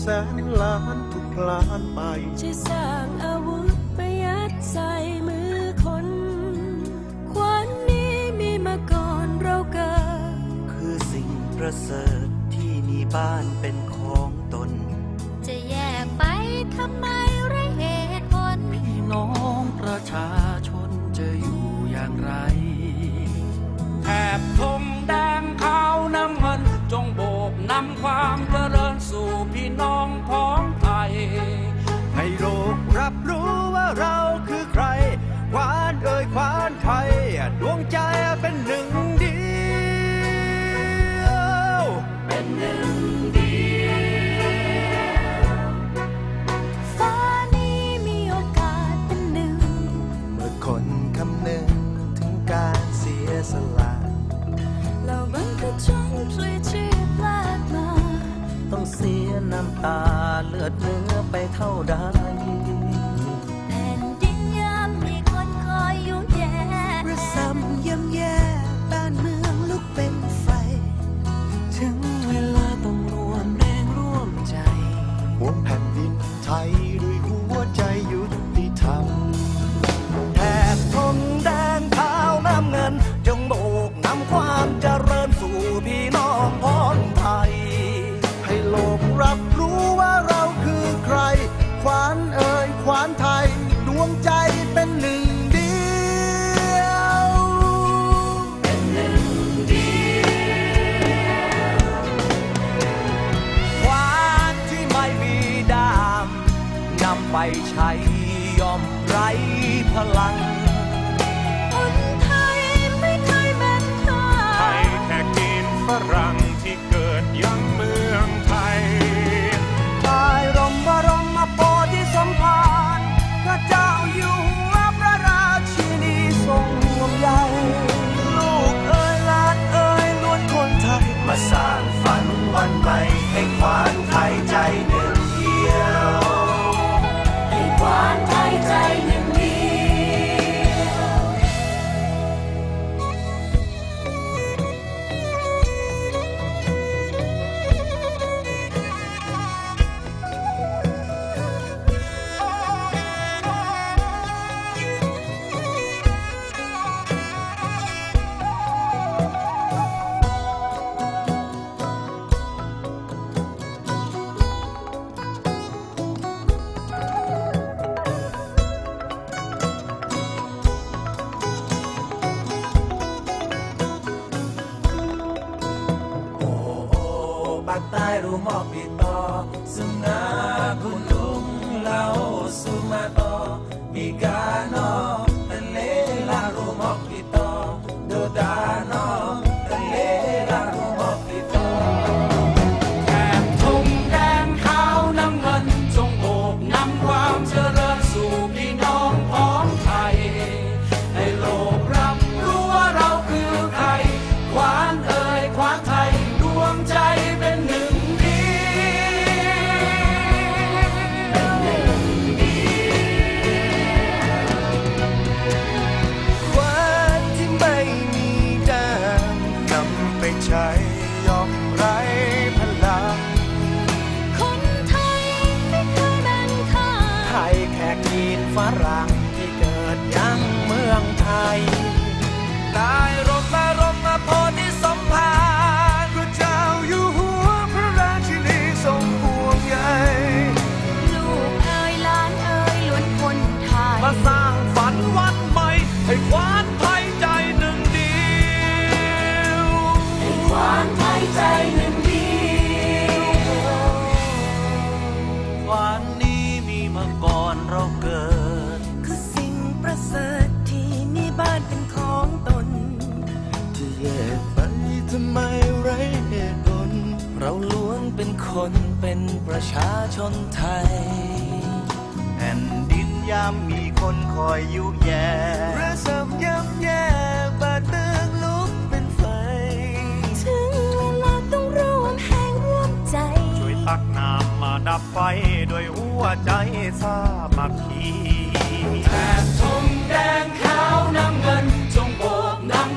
แสนล้านทุกล้านไปช่สร้างอาวุธประยัดใส่มือคน ควันนี้มีมาก่อนเราเกิด คือสิ่งประเสริฐที่มีบ้านเป็นของตน จะแยกไปทำไมไรเหตุผล พี่น้องประชาชนจะอยู่อย่างไรแถบทงแดงขาวน้ำเงินจงโบกนำความำตาเลือดเนื้อไปเท่าใด gran lumapit o Sumna gulong lao sumato Migano ไม่ไรเหตุผล เราล้วนเป็นคนเป็นประชาชนไทยแผ่นดินยามมีคนคอยยุแย่ระสมย่ำแย่บาดเมืงลุกเป็นไฟ ถึงเวลาต้องร่วมแห่งร่วมใจ ช่วยตักน้ำมาดับไฟด้วยหัวใจสาบักคีแถบทงแดงขาวน้ำเงิน จงโบกนำ